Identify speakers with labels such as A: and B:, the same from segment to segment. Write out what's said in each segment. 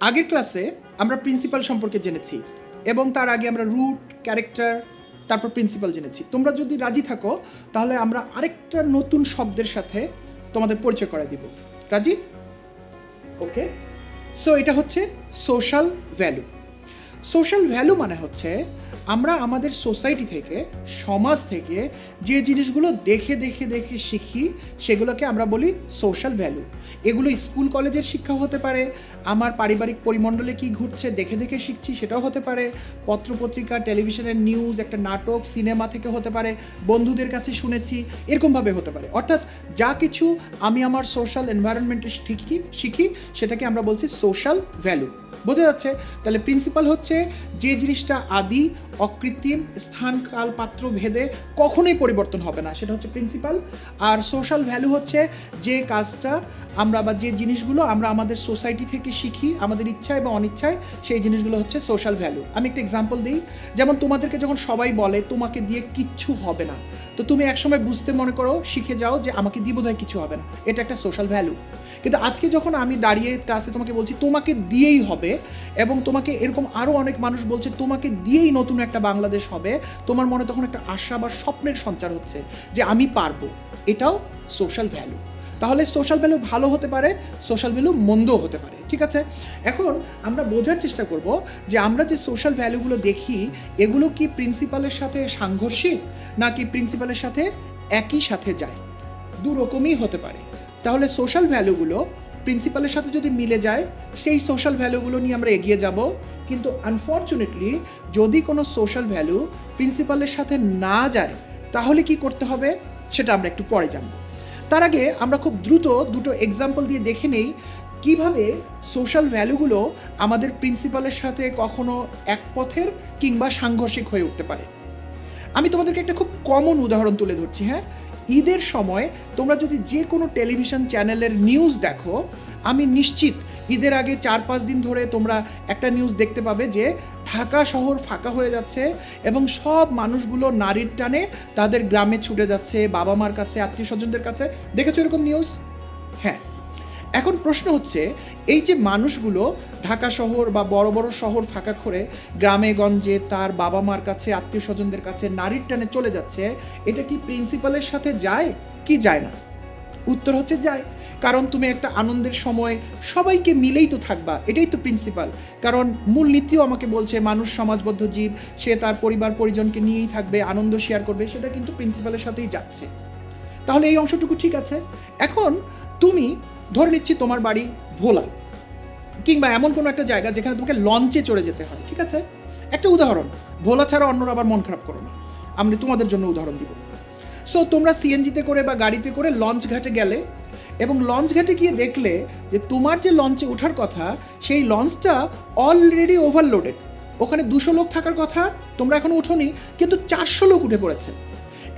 A: আগের ক্লাসে আমরা প্রিন্সিপাল সম্পর্কে জেনেছি এবং তার আগে আমরা রুট ক্যারেক্টার তারপর প্রিন্সিপাল জেনেছি। তোমরা যদি রাজি থাকো, তাহলে আমরা আরেকটা নতুন শব্দের সাথে তোমাদের পরিচয় করে দিব। রাজি? ওকে সো এটা হচ্ছে সোশ্যাল ভ্যালু সোশ্যাল ভ্যালু মানে হচ্ছে আমরা আমাদের সোসাইটি থেকে, সমাজ থেকে যে জিনিসগুলো দেখে দেখে দেখে শিখি, সেগুলোকে আমরা বলি সোশ্যাল ভ্যালু এগুলো স্কুল, কলেজের শিক্ষা হতে পারে, আমার পারিবারিক পরিমণ্ডলে কি ঘটছে দেখে দেখে শিখছি সেটাও হতে পারে, পত্রপত্রিকা টেলিভিশনের নিউজ একটা নাটক সিনেমা থেকে হতে পারে, বন্ধুদের কাছে শুনেছি, এরকমভাবে হতে পারে। অর্থাৎ যা কিছু আমি আমার সোশ্যাল এনভায়রনমেন্টে শিখি শিখি, সেটাকে আমরা বলছি সোশ্যাল ভ্যালু বোঝা যাচ্ছে? তাহলে প্রিন্সিপাল হচ্ছে যে জিনিসটা আদি, অকৃত্রিম স্থান কাল পাত্র ভেদে কখনোই পরিবর্তন হবে না, সেটা হচ্ছে প্রিন্সিপাল আর সোশ্যাল ভ্যালু হচ্ছে যে কাজটা আমরা বা যে জিনিসগুলো আমরা আমাদের সোসাইটি থেকে শিখি, আমাদের ইচ্ছায় বা অনিচ্ছায়, সেই জিনিসগুলো হচ্ছে সোশ্যাল ভ্যালু আমি একটা এক্সাম্পল দিই। যেমন তোমাদেরকে যখন সবাই বলে, তোমাকে দিয়ে কিচ্ছু হবে না। তো তুমি একসময় বুঝতে মনে করো, শিখে যাও যে আমাকে দিয়ে বোধহয় কিছু হবে না। এটা একটা সোশ্যাল ভ্যালু কিন্তু আজকে যখন আমি দাঁড়িয়ে ক্লাসে তোমাকে বলছি, তোমাকে দিয়েই হবে এবং তোমাকে এরকম আরও অনেক মানুষ বলছে, তোমাকে দিয়েই নতুন একটা বাংলাদেশ হবে। তোমার মনে তখন একটা আশা বা স্বপ্নের সঞ্চার হচ্ছে যে আমি পারব। এটাও সোশ্যাল ভ্যালু তাহলে সোশ্যাল ভ্যালু ভালো হতে পারে সোশ্যাল ভ্যালু মন্দও হতে পারে, ঠিক আছে? এখন আমরা বোঝার চেষ্টা করব যে আমরা যে সোশ্যাল ভ্যালুগুলো দেখি, এগুলো কি প্রিন্সিপালের সাথে সাংঘর্ষিক নাকি প্রিন্সিপালের সাথে একই সাথে যায়? দু রকমই হতে পারে। তাহলে সোশ্যাল ভ্যালুগুলো প্রিন্সিপালের সাথে যদি মিলে যায়, সেই সোশ্যাল ভ্যালুগুলো নিয়ে আমরা এগিয়ে যাব। কিন্তু আনফর্চুনেটলি যদি কোনো সোশ্যাল ভ্যালু প্রিন্সিপালের সাথে না যায়, তাহলে কি করতে হবে? সেটা আমরা একটু পরে জানব। তার আগে আমরা খুব দ্রুত দুটো এক্সাম্পল দিয়ে দেখে নেই কীভাবে সোশ্যাল ভ্যালুগুলো আমাদের প্রিন্সিপালের সাথে কখনো এক পথের কিংবা সাংঘর্ষিক হয়ে উঠতে পারে। আমি তোমাদেরকে একটা খুব কমন উদাহরণ তুলে ধরছি হ্যাঁ? ঈদের সময় তোমরা যদি যে কোনো টেলিভিশন চ্যানেলের নিউজ দেখো, আমি নিশ্চিত ঈদের আগে চার পাঁচ দিন ধরে তোমরা একটা নিউজ দেখতে পাবে যে ঢাকা শহর ফাঁকা হয়ে যাচ্ছে এবং সব মানুষগুলো নারীর টানে তাদের গ্রামে ছুটে যাচ্ছে বাবা মার কাছে আত্মীয় স্বজনদের কাছে। দেখেছ এরকম নিউজ? হ্যাঁ। এখন প্রশ্ন হচ্ছে, এই যে মানুষগুলো ঢাকা শহর বা বড় বড় শহর ফাঁকা করে গ্রামে, গঞ্জে তার বাবা মার কাছে আত্মীয় স্বজনদের কাছে নারীর টানে চলে যাচ্ছে, এটা কি প্রিন্সিপালের সাথে যায় কি যায় না? উত্তর হচ্ছে যায়। কারণ তুমি একটা আনন্দের সময় সবাইকে মিলেই তো থাকবা, এটাই তো প্রিন্সিপাল। কারণ মূল নীতিও আমাকে বলছে, মানুষ সমাজবদ্ধ জীব, সে তার পরিবার, পরিজনকে নিয়েই থাকবে, আনন্দ শেয়ার করবে, সেটা কিন্তু প্রিন্সিপালের সাথেই যাচ্ছে। তাহলে এই অংশটুকু ঠিক আছে? এখন তুমি ধরে নিচ্ছি তোমার বাড়ি ভোলা, কিংবা এমন কোনো একটা জায়গা যেখানে তোমাকে লঞ্চে চড়ে যেতে হয়, ঠিক আছে? একটা উদাহরণ, ভোলা ছাড়া অন্যরা আবার মন খারাপ করো না। আমি তোমাদের জন্য উদাহরণ দিব। সো তোমরা সিএনজিতে করে বা গাড়িতে করে লঞ্চ ঘাটে গেলে এবং লঞ্চ ঘাটে গিয়ে দেখলে যে তোমার যে লঞ্চে ওঠার কথা, সেই লঞ্চটা অলরেডি ওভারলোডেড ওখানে দুশো লোক থাকার কথা তোমরা এখন উঠোনি কিন্তু চারশো লোক উঠে পড়েছে।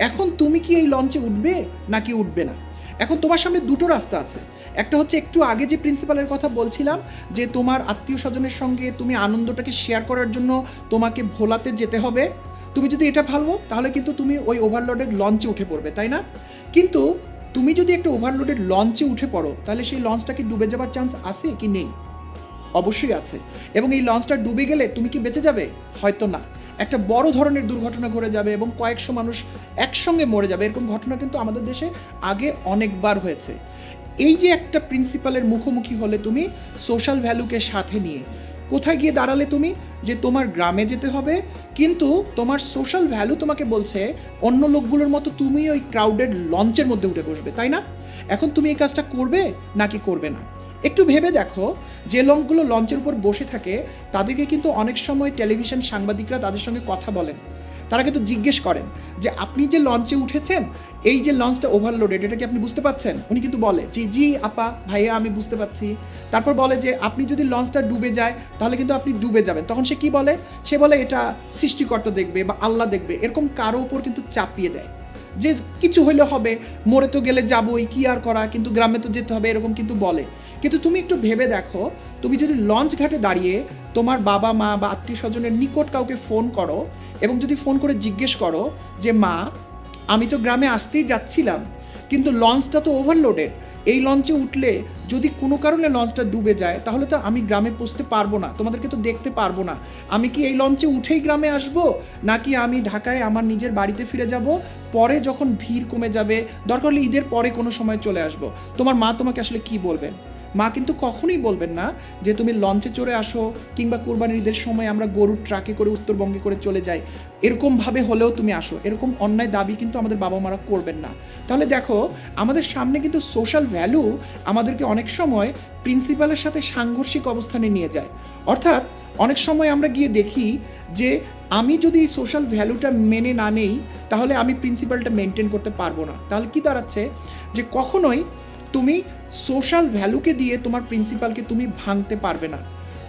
A: এখন তুমি কি এই লঞ্চে উঠবে নাকি উঠবে না? এখন তোমার সামনে দুটো রাস্তা আছে। একটা হচ্ছে একটু আগে যে প্রিন্সিপালের কথা বলছিলাম, যে তোমার আত্মীয় স্বজনের সঙ্গে তুমি আনন্দটাকে শেয়ার করার জন্য তোমাকে ভোলাতে যেতে হবে। তুমি যদি এটা ভাবো তাহলে কিন্তু তুমি ওই ওভারলোডের লঞ্চে উঠে পড়বে, তাই না? কিন্তু তুমি যদি একটা ওভারলোডেড লঞ্চে উঠে পড়ো, তাহলে সেই লঞ্চটা কি ডুবে যাবার চান্স আছে কি নেই? অবশ্যই আছে। এবং এই লঞ্চটা ডুবে গেলে তুমি কি বেঁচে যাবে? হয়তো না। একটা বড় ধরনের দুর্ঘটনা ঘটে যাবে এবং কয়েকশো মানুষ একসঙ্গে মরে যাবে। এরকম ঘটনা কিন্তু আমাদের দেশে আগে অনেকবার হয়েছে। এই যে একটা প্রিন্সিপালের মুখোমুখি হলে তুমি সোশ্যাল ভ্যালুকে সাথে নিয়ে, কোথায় গিয়ে দাঁড়ালে তুমি? যে তোমার গ্রামে যেতে হবে, কিন্তু তোমার সোশ্যাল ভ্যালু তোমাকে বলছে, অন্য লোকগুলোর মতো তুমি ওই ক্রাউডেড লঞ্চের মধ্যে উঠে বসবে, তাই না? এখন তুমি এই কাজটা করবে নাকি করবে না? একটু ভেবে দেখো, যে লোকগুলো লঞ্চের উপর বসে থাকে, তাদেরকে কিন্তু অনেক সময় টেলিভিশন সাংবাদিকরা তাদের সঙ্গে কথা বলেন। তারা কিন্তু জিজ্ঞেস করেন যে, আপনি যে লঞ্চে উঠেছেন, এই যে লঞ্চটা ওভারলোডেড এটা কি আপনি বুঝতে পাচ্ছেন উনি কিন্তু বলে যে জি, আপা, ভাইয়া, আমি বুঝতে পারছি। তারপর বলে যে, আপনি যদি লঞ্চটা ডুবে যায়, তাহলে কিন্তু আপনি ডুবে যাবেন। তখন সে কি বলে? সে বলে, এটা সৃষ্টিকর্তা দেখবে বা আল্লাহ দেখবে। এরকম কারও উপর কিন্তু চাপিয়ে দেয়। যে, কিছু হইলে হবে, মরে তো গেলে যাবোই, কি আর করা? কিন্তু গ্রামে তো যেতে হবে, এরকম কিন্তু বলে। কিন্তু তুমি একটু ভেবে দেখো, তুমি যদি লঞ্চ ঘাটে দাঁড়িয়ে তোমার বাবা, মা বা আত্মীয় স্বজনের নিকট কাউকে ফোন করো এবং যদি ফোন করে জিজ্ঞেস করো যে, মা, আমি তো গ্রামে আসতেই যাচ্ছিলাম, কিন্তু লঞ্চটা তো ওভারলোডেড এই লঞ্চে উঠলে যদি কোনো কারণে লঞ্চটা ডুবে যায়, তাহলে তো আমি গ্রামে পৌঁছতে পারব না, তোমাদেরকে তো দেখতে পারব না। আমি কি এই লঞ্চে উঠেই গ্রামে আসব, নাকি আমি ঢাকায় আমার নিজের বাড়িতে ফিরে যাব, পরে যখন ভিড় কমে যাবে, দরকার হলে ঈদের পরে কোনো সময় চলে আসব? তোমার মা তোমাকে আসলে কি বলবেন? মা কিন্তু কখনোই বলবেন না যে তুমি লঞ্চে চড়ে আসো কিংবা কোরবানির ঈদের সময় আমরা গরুর ট্রাকে করে উত্তরবঙ্গে করে চলে যাই। এরকমভাবে হলেও তুমি আসো। এরকম অন্যায় দাবি কিন্তু আমাদের বাবা মারা করবেন না। তাহলে দেখো, আমাদের সামনে কিন্তু সোশ্যাল ভ্যালু আমাদেরকে অনেক সময় প্রিন্সিপালের সাথে সাংঘর্ষিক অবস্থানে নিয়ে যায়। অর্থাৎ অনেক সময় আমরা গিয়ে দেখি যে আমি যদি এই সোশ্যাল ভ্যালুটা মেনে না নেই, তাহলে আমি প্রিন্সিপালটা মেনটেন করতে পারব না। তাহলে কি দাঁড়াচ্ছে? যে কখনোই তুমি সোশ্যাল ভ্যালুকে দিয়ে তোমার প্রিন্সিপালকে তুমি ভাঙতে পারবে না।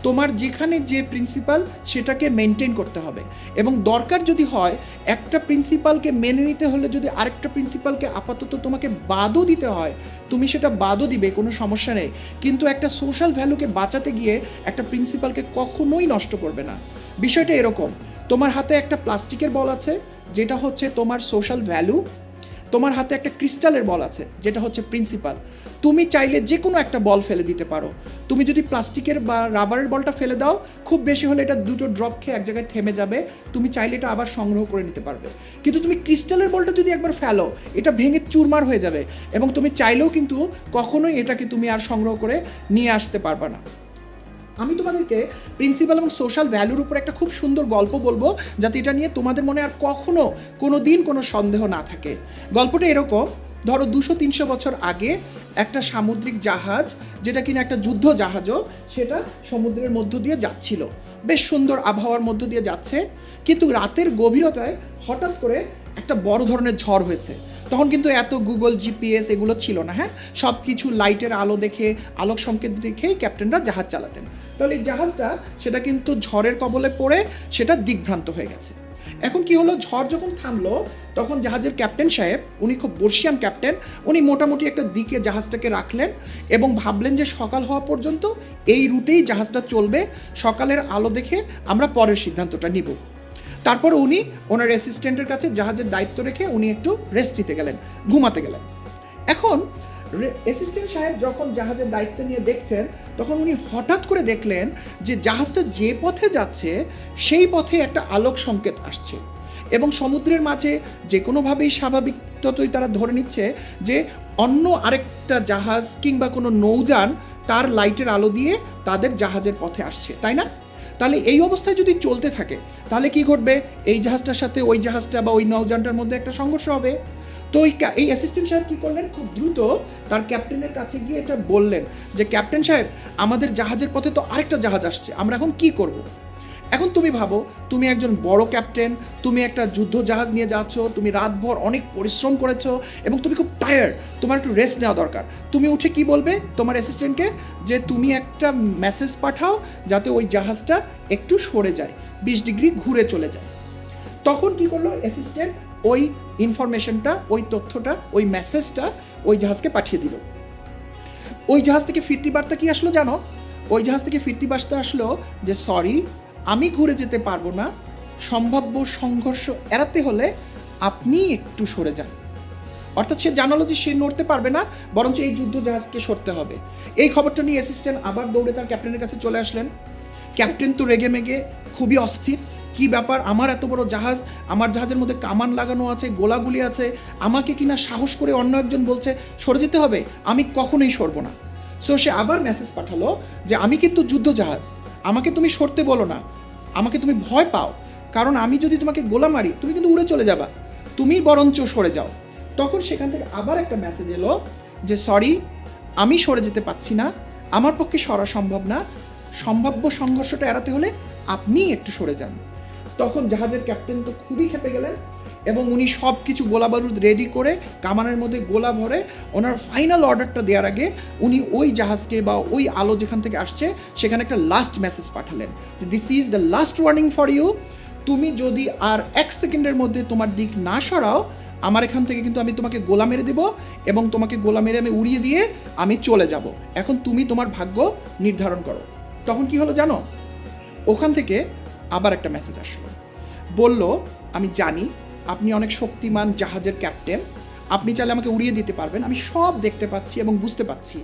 A: তোমার যেখানে যে প্রিন্সিপাল সেটাকে মেনটেন করতে হবে। এবং দরকার যদি হয়, একটা প্রিন্সিপালকে মেনে নিতে হলে যদি আরেকটা প্রিন্সিপালকে আপাতত তোমাকে বাদও দিতে হয়, তুমি সেটা বাদও দিবে, কোনো সমস্যা নেই। কিন্তু একটা সোশ্যাল ভ্যালুকে বাঁচাতে গিয়ে একটা প্রিন্সিপালকে কখনোই নষ্ট করবে না। বিষয়টা এরকম, তোমার হাতে একটা প্লাস্টিকের বল আছে, যেটা হচ্ছে তোমার সোশ্যাল ভ্যালু তোমার হাতে একটা ক্রিস্টালের বল আছে, যেটা হচ্ছে প্রিন্সিপাল তুমি চাইলে যে কোনো একটা বল ফেলে দিতে পারো। তুমি যদি প্লাস্টিকের বা রাবারের বলটা ফেলে দাও, খুব বেশি হলে এটা দুটো ড্রপ খেয়ে এক জায়গায় থেমে যাবে। তুমি চাইলে এটা আবার সংগ্রহ করে নিতে পারবে। কিন্তু তুমি ক্রিস্টালের বলটা যদি একবার ফেলো, এটা ভেঙে চুরমার হয়ে যাবে এবং তুমি চাইলেও কিন্তু কখনোই এটাকে তুমি আর সংগ্রহ করে নিয়ে আসতে পারবে না। আমি তোমাদেরকে প্রিন্সিপাল এবং সোশ্যাল ভ্যালুর উপর একটা খুব সুন্দর গল্প বলব, যাতে এটা নিয়ে তোমাদের মনে আর কখনো কোনো দিন কোনো সন্দেহ না থাকে। গল্পটা এরকম, ধরো দুশো তিনশো বছর আগে একটা সামুদ্রিক জাহাজ, যেটা কিনা একটা যুদ্ধ জাহাজও, সেটা সমুদ্রের মধ্য দিয়ে যাচ্ছিল। বেশ সুন্দর আবহাওয়ার মধ্য দিয়ে যাচ্ছে, কিন্তু রাতের গভীরতায় হঠাৎ করে একটা বড় ধরনের ঝড় হয়েছে। তখন কিন্তু এত গুগল জিপিএস এগুলো ছিল না হ্যাঁ? সব কিছু লাইটের আলো দেখে, আলোক সংকেত দেখেই ক্যাপ্টেনরা জাহাজ চালাতেন। তাহলে এই জাহাজটা, সেটা কিন্তু ঝড়ের কবলে পড়ে, সেটা দিকভ্রান্ত হয়ে গেছে। এখন কি হলো? ঝড় যখন থামলো, তখন জাহাজের ক্যাপ্টেন সাহেব, উনি খুব বর্ষিয়ান ক্যাপ্টেন, উনি মোটামুটি একটা দিকে জাহাজটাকে রাখলেন এবং ভাবলেন যে সকাল হওয়া পর্যন্ত এই রুটেই জাহাজটা চলবে, সকালের আলো দেখে আমরা পরের সিদ্ধান্তটা নিব। তারপর উনি ওনার অ্যাসিস্ট্যান্টের কাছে জাহাজের দায়িত্ব রেখে উনি একটু রেস্ট নিতে গেলেন, ঘুমাতে গেলেন। এখন অ্যাসিস্ট্যান্ট সাহেব যখন জাহাজের দায়িত্ব নিয়ে দেখছেন, তখন উনি হঠাৎ করে দেখলেন যে জাহাজটা যে পথে যাচ্ছে, সেই পথে একটা আলোক সংকেত আসছে এবং সমুদ্রের মাঝে যে কোনোভাবেই স্বাভাবিকতই তারা ধরে নিচ্ছে যে অন্য আরেকটা জাহাজ কিংবা কোনো নৌযান তার লাইটের আলো দিয়ে তাদের জাহাজের পথে আসছে, তাই না? তাহলে এই অবস্থায় যদি চলতে থাকে, তাহলে কি ঘটবে? এই জাহাজটার সাথে ওই জাহাজটা বা ওই নৌযানটার মধ্যে একটা সংঘর্ষ হবে। তো ওই এই অ্যাসিস্ট্যান্ট সাহেব কী করলেন? খুব দ্রুত তার ক্যাপ্টেনের কাছে গিয়ে এটা বললেন যে ক্যাপ্টেন সাহেব, আমাদের জাহাজের পথে তো আরেকটা জাহাজ আসছে, আমরা এখন কি করব? এখন তুমি ভাবো, তুমি একজন বড় ক্যাপ্টেন তুমি একটা যুদ্ধ জাহাজ নিয়ে যাচ্ছ, তুমি রাতভর অনেক পরিশ্রম করেছ এবং তুমি খুব টায়ার্ড তোমার একটু রেস্ট নেওয়া দরকার। তুমি উঠে কি বলবে তোমার অ্যাসিস্ট্যান্টকে যে তুমি একটা মেসেজ পাঠাও যাতে ওই জাহাজটা একটু সরে যায়, বিশ ডিগ্রি ঘুরে চলে যায়। তখন কি করল অ্যাসিস্ট্যান্ট ওই ইনফরমেশনটা ওই তথ্যটা, ওই মেসেজটা ওই জাহাজকে পাঠিয়ে দিল। ওই জাহাজ থেকে ফিরতি বার্তা কি আসলো জানো? ওই জাহাজ থেকে ফিরতি বার্তা আসলো যে সরি আমি ঘুরে যেতে পারব না। সম্ভাব্য সংঘর্ষ এড়াতে হলে আপনি একটু সরে যান। অর্থাৎ সে জানালো যে সে নড়তে পারবে না, বরঞ্চ এই যুদ্ধ জাহাজকে সরতে হবে। এই খবরটা নিয়ে অ্যাসিস্ট্যান্ট আবার দৌড়ে তার ক্যাপ্টেনের কাছে চলে আসলেন। ক্যাপ্টেন তো রেগে মেগে খুবই অস্থির। কি ব্যাপার? আমার এত বড় জাহাজ, আমার জাহাজের মধ্যে কামান লাগানো আছে, গোলাগুলি আছে। আমাকে কিনা সাহস করে অন্য একজন বলছে, সরে যেতে হবে? আমি কখনোই সরবো না। সো সে আবার মেসেজ পাঠালো যে, আমি কিন্তু যুদ্ধ জাহাজ আমাকে তুমি সরতে বলো না। আমাকে তুমি ভয় পাও। কারণ আমি যদি তোমাকে গোলা মারি, তুমি কিন্তু উড়ে চলে যাবা। তুমি বরঞ্চ সরে যাও। তখন সেখান থেকে আবার একটা মেসেজ এলো যে সরি আমি সরে যেতে পাচ্ছি না। আমার পক্ষে সরা সম্ভব না। সম্ভাব্য সংঘর্ষটা এড়াতে হলে আপনি একটু সরে যান। তখন জাহাজের ক্যাপ্টেন তো খুবই খেপে গেলেন এবং উনি সব কিছু গোলা বারুদ রেডি করে কামানের মধ্যে গোলা ভরে ওনার ফাইনাল অর্ডারটা দেওয়ার আগে উনি ওই জাহাজকে বা ওই আলো যেখান থেকে আসছে, সেখানে একটা লাস্ট মেসেজ পাঠালেন this is the last warning for you তুমি যদি আর এক সেকেন্ডের মধ্যে তোমার দিক না সরাও, আমার এখান থেকে কিন্তু আমি তোমাকে গোলা মেরে দেবো এবং তোমাকে গোলা মেরে আমি উড়িয়ে দিয়ে আমি চলে যাব। এখন তুমি তোমার ভাগ্য নির্ধারণ করো। তখন কি হলো জানো? ওখান থেকে আবার একটা মেসেজ আসলো। বলল, আমি জানি আপনি অনেক শক্তিমান জাহাজের ক্যাপ্টেন আপনি চাইলে আমাকে উড়িয়ে দিতে পারবেন। আমি সব দেখতে পাচ্ছি এবং বুঝতে পাচ্ছি।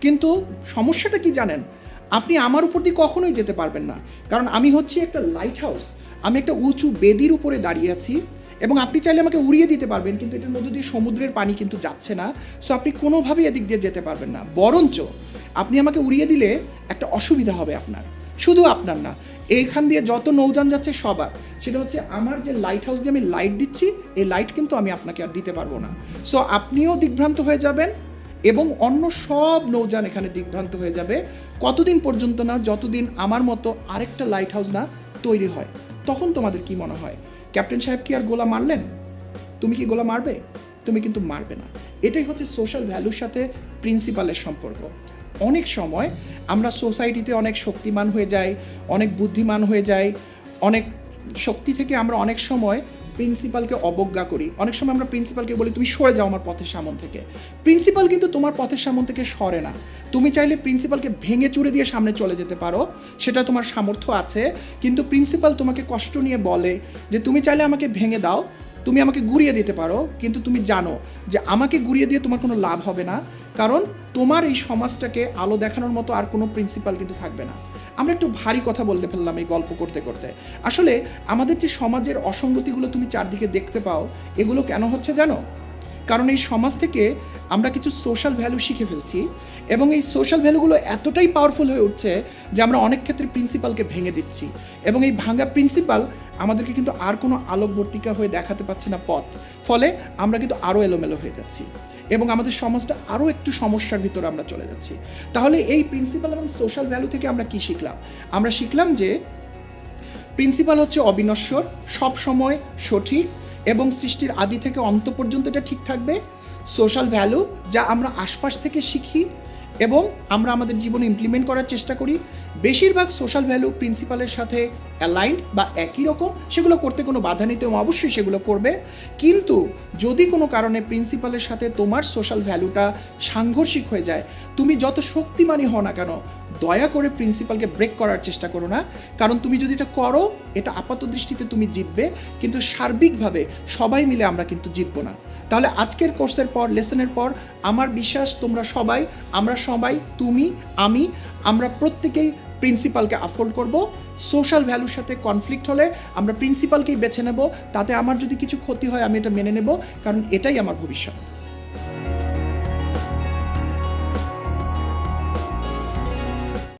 A: কিন্তু সমস্যাটা কি জানেন? আপনি আমার উপর দিয়ে কখনোই যেতে পারবেন না। কারণ আমি হচ্ছি একটা লাইট হাউস আমি একটা উঁচু বেদির উপরে দাঁড়িয়ে আছি এবং আপনি চাইলে আমাকে উড়িয়ে দিতে পারবেন, কিন্তু এটার মধ্যে দিয়ে সমুদ্রের পানি কিন্তু যাচ্ছে না। সো আপনি কোনোভাবেই এদিক দিয়ে যেতে পারবেন না। বরঞ্চ আপনি আমাকে উড়িয়ে দিলে একটা অসুবিধা হবে আপনার। শুধু আপনার না, এইখান দিয়ে যত নৌযান যাচ্ছে সবার। সেটা হচ্ছে আমার যে লাইট হাউস দিয়ে আমি লাইট দিচ্ছি, এই লাইট কিন্তু আমি আপনাকে আর দিতে পারব না। সো আপনিও দিগ্ভ্রান্ত হয়ে যাবেন এবং অন্য সব নৌযান এখানে দিগ্ভ্রান্ত হয়ে যাবে। কতদিন পর্যন্ত না, যতদিন আমার মতো আরেকটা লাইট হাউস না তৈরি হয়, তখন তোমাদের কি মনে হয়? ক্যাপ্টেন সাহেব কি আর গোলা মারলেন? তুমি কি গোলা মারবে? তুমি কিন্তু মারবে না। এটাই হচ্ছে সোশ্যাল ভ্যালুর সাথে প্রিন্সিপালের সম্পর্ক। অনেক সময় আমরা সোসাইটিতে অনেক শক্তিমান হয়ে যাই, অনেক বুদ্ধিমান হয়ে যাই, অনেক শক্তি থেকে আমরা অনেক সময় প্রিন্সিপালকে অবজ্ঞা করি। অনেক সময় আমরা প্রিন্সিপালকে বলি, তুমি সরে যাও আমার পথের সামন থেকে। প্রিন্সিপাল কিন্তু তোমার পথের সামন থেকে সরে না। তুমি চাইলে প্রিন্সিপালকে ভেঙে চুরে দিয়ে সামনে চলে যেতে পারো, সেটা তোমার সামর্থ্য আছে। কিন্তু প্রিন্সিপাল তোমাকে কষ্ট নিয়ে বলে যে, তুমি চাইলে আমাকে ভেঙে দাও তুমি আমাকে গুড়িয়ে দিতে পারো, কিন্তু তুমি জানো যে আমাকে গুড়িয়ে দিয়ে তোমার কোনো লাভ হবে না, কারণ তোমার এই সমাজটাকে আলো দেখানোর মতো আর কোনো প্রিন্সিপাল কিন্তু থাকবে না। আমরা একটু ভারী কথা বলতে ফেললাম এই গল্প করতে করতে। আসলে আমাদের যে সমাজের অসঙ্গতিগুলো তুমি চারদিকে দেখতে পাও, এগুলো কেন হচ্ছে জানো? কারণ এই সমাজ থেকে আমরা কিছু সোশ্যাল ভ্যালু শিখে ফেলছি এবং এই সোশ্যাল ভ্যালুগুলো এতটাই পাওয়ারফুল হয়ে উঠছে যে আমরা অনেক ক্ষেত্রে প্রিন্সিপালকে ভেঙে দিচ্ছি এবং এই ভাঙা প্রিন্সিপাল আমাদেরকে কিন্তু আর কোনো আলোকবর্তিকা হয়ে দেখাতে পারছে না পথ। ফলে আমরা কিন্তু আরও এলোমেলো হয়ে যাচ্ছি এবং আমাদের সমাজটা আরও একটু সমস্যার ভিতরে আমরা চলে যাচ্ছি। তাহলে এই প্রিন্সিপাল এবং সোশ্যাল ভ্যালু থেকে আমরা কি শিখলাম? আমরা শিখলাম যে প্রিন্সিপাল হচ্ছে অবিনশ্বর, সব সময় সঠিক এবং সৃষ্টির আদি থেকে অন্ত পর্যন্ত এটা ঠিক থাকবে। সোশ্যাল ভ্যালু যা আমরা আশপাশ থেকে শিখি এবং আমরা আমাদের জীবনে ইমপ্লিমেন্ট করার চেষ্টা করি। বেশিরভাগ সোশ্যাল ভ্যালু প্রিন্সিপালের সাথে অ্যালাইন্ড বা একই রকম, সেগুলো করতে কোনো বাধা নিতে অবশ্যই সেগুলো করবে। কিন্তু যদি কোনো কারণে প্রিন্সিপালের সাথে তোমার সোশ্যাল ভ্যালুটা সাংঘর্ষিক হয়ে যায়, তুমি যত শক্তিমানই হও না কেন, দয়া করে প্রিন্সিপালকে ব্রেক করার চেষ্টা করো না। কারণ তুমি যদি এটা করো, এটা আপাত দৃষ্টিতে তুমি জিতবে, কিন্তু সার্বিকভাবে সবাই মিলে আমরা কিন্তু জিতবো না। তাহলে আজকের কোর্সের পর, লেসনের পর আমার বিশ্বাস তোমরা সবাই, আমরা সবাই, তুমি, আমি, আমরা প্রত্যেকেই প্রিন্সিপালকে আফোল্ড করব। সোশ্যাল ভ্যালুর সাথে কনফ্লিক্ট হলে আমরা প্রিন্সিপালকেই বেছে নেব। তাতে আমার যদি কিছু ক্ষতি হয়, আমি এটা মেনে নেব। কারণ এটাই আমার ভবিষ্যৎ।